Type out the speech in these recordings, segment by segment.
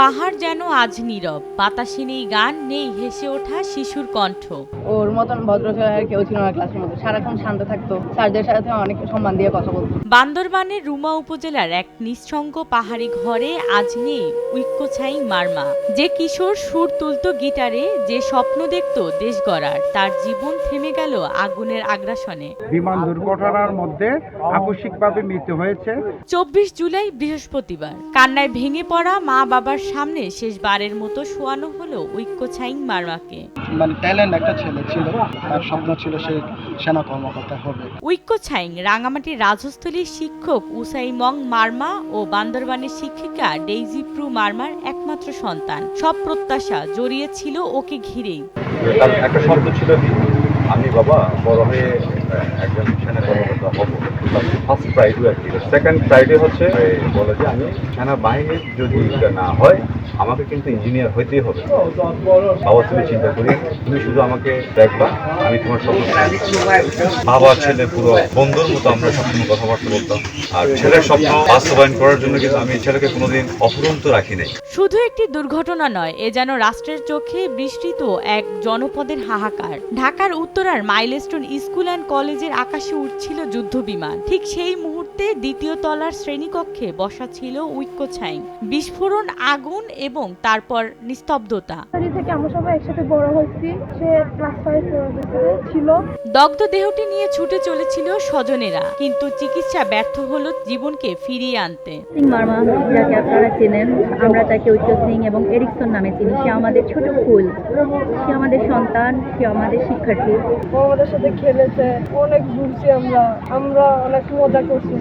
পাহাড় যেন আজ নীরব। বাতাসে নেই গান নেই হেসে ওঠা শিশুর কণ্ঠ। ওর মতন ভদ্র ছেলে আর কেউ ছিল না ক্লাসের মধ্যে। সারাক্ষণ শান্ত থাকতো। স্যারদের সাথে অনেক সম্মান দিয়ে কথা বলতো। বান্দরবানের রুমা উপজেলার এক নিঃসঙ্গ পাহাড়ি ঘরে আজ নেই ঐক্যছাই মারমা। যে কিশোর সুর তুলতো গিটারে যে স্বপ্ন দেখত দেশ গড়ার তার জীবন থেমে গেল আগুনের আগ্রাসনে। বিমান দুর্ঘটনার মধ্যে আকস্মিকভাবে মৃত্যু হয়েছে। চব্বিশ জুলাই বৃহস্পতিবার। কান্নায় ভেঙে পড়া মা বাবার সামনে শেষবারের মতো শোয়ানো হলো ঐক্যছাইং মারমাকে। মানে ট্যালেন্ট একটা ছেলে ছিল তার স্বপ্ন ছিল সে সেনা কর্মকর্তা হবে। ঐক্য ছাইং রাঙামাটির রাজস্থলীর শিক্ষক উসাই মং মার্মা ও বান্দরবানের শিক্ষিকা ডেইজি প্রু মার্মার একমাত্র সন্তান। সব প্রত্যাশা জড়িয়েছিল ওকে ঘিরেই। একটা শব্দ ছিল আমি বাবা বড় হয়ে একজন সেনা কর্মকর্তা হব। ফার্স্ট প্রাইডও আর সেকেন্ড প্রাইডে হচ্ছে বলে যে আমি সেনা বাহিনীর যদি না হয়, আমাকে কিন্তু ইঞ্জিনিয়ার হইতেই হবে। বাবা, তুমি চিন্তা করি তুমি শুধু আমাকে দেখবা, আমি তোমার পূরণ বাবা, ছেলে পুরো বন্ধুর মতো আমরা সবসময় কথাবার্তা বলতাম। আর ছেলের স্বপ্ন বাস্তবায়ন করার জন্য কিন্তু আমি ছেলেকে কোনোদিন অফুরন্ত রাখি নাই। শুধু একটি দুর্ঘটনা নয়, এ যেন রাষ্ট্রের চোখে বৃষ্টিত এক জনপদের হাহাকার। ঢাকার উত্তরার মাইলস্টোন স্কুল অ্যান্ড কলেজের আকাশে উঠছিল যুদ্ধ বিমান ঠিক সেই মুহূর্তে দ্বিতীয় তলার শ্রেণীকক্ষে বসা ছিল ঐক্য ছাইং বিস্ফোরণ আগুন এবং তারপর নিস্তব্ধতা। থেকে আমরা সবাই একসাথে বড় হয়েছি। সে ক্লাস ছিল। দগ্ধ দেহটি নিয়ে ছুটে চলেছিল স্বজনেরা কিন্তু চিকিৎসা ব্যর্থ হলো জীবনকে ফিরিয়ে আনতে। সিং মার্মা যাকে আপনারা চেনেন আমরা তাকে ঐক্য সিং এবং এরিকসন নামে চিনি। সে আমাদের ছোট ফুল। সে আমাদের সন্তান সে আমাদের শিক্ষার্থী। ও আমাদের সাথে খেলেছে অনেক ঘুরছি আমরা আমরা অনেক মজা করছি।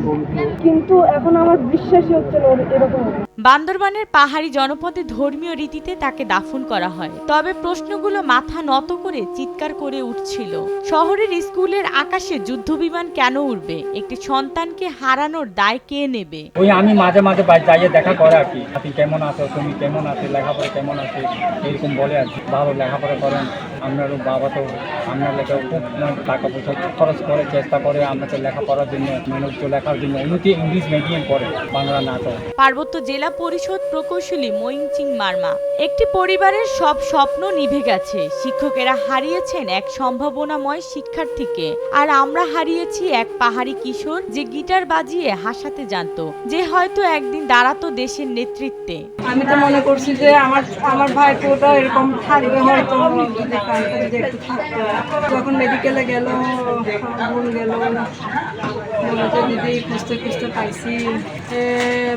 কিন্তু এখন আমার বিশ্বাসই হচ্ছে না এরকম বান্দরবানের পাহাড়ি জনপদে ধর্মীয় রীতিতে তাকে দাফন করা হয়। তবে প্রশ্নগুলো মাথা নত করে চিৎকার করে উঠছিল। শহরের স্কুলের আকাশে যুদ্ধবিমান কেন উড়বে? একটি সন্তানকে হারানোর দায় কে নেবে? ওই আমি মাঝে মাঝে যাইয়ে দেখা করে আর কি। আপনি কেমন আছো? তুমি কেমন আছো? লেখাপড়া কেমন আছে? এরকম বলে আর কি। ভালো লেখাপড়া করেন। আপনারও বাবা তো আপনার লেখা খুব টাকা পয়সা খরচ করে চেষ্টা করে আপনাকে লেখাপড়ার জন্য মানুষ লেখার জন্য উন্নতি ইংলিশ মিডিয়াম পড়ে বাংলা নাটক পার্বত্য জেলা পরিষদ প্রকৌশলী মইনচিং মার্মা একটি পরিবারের সব স্বপ্ন নিভে গেছে। শিক্ষকেরা হারিয়েছেন এক সম্ভাবনাময় শিক্ষার্থীকে আর আমরা হারিয়েছি এক পাহাড়ি কিশোর যে গিটার বাজিয়ে হাসাতে জানতো যে হয়তো একদিন দাঁড়াতো দেশের নেতৃত্বে। আমি তো মনে করছি যে আমার আমার ভাইপোটা এরকম থাকবে হয়তো। কালকে একটু থাকতো যখন মেডিকেলে গেল বোন গেল বলল দিদি খুঁজতে খুঁজতে পাইছি।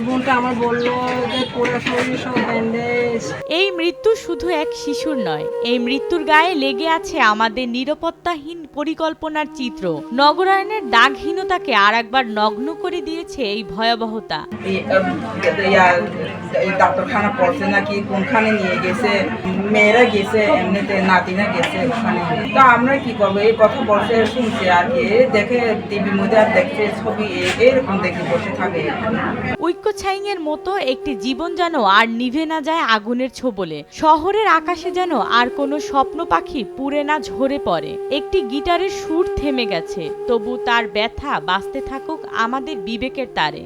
বোনটা আমার বলল যে পুরো শরীর সব ব্যান্ডেজ এই মৃত্যু শুধু এক শিশুর নয় এই মৃত্যুর গায়ে লেগে আছে আমাদের নিরাপত্তাহীন পরিকল্পনার চিত্র। নগরায়নের দাগহীনতাকে আর একবার নগ্ন করে দিয়েছে এই ভয়াবহতা। ডাক্তারখানা পড়ছে নাকি কোনখানে নিয়ে গেছে? মেয়েরা গেছে এমনিতে নাতিনা গেছে ওখানে। তো আমরা কি করব? এই কথা শুনছে আর কি। দেখে মধ্যে আর দেখছে ছবি এরকম দেখে বসে থাকে। ঐক্য ছাইংয়ের মতো একটি জীবন যেন আর নিভে না যায় আগুনের ছোবলে। শহরের আকাশে যেন আর কোনো স্বপ্ন পাখি পুড়ে না ঝরে পড়ে। একটি গিটারের সুর থেমে গেছে, তবু তার ব্যথা বাঁচতে থাকুক আমাদের বিবেকের তারে।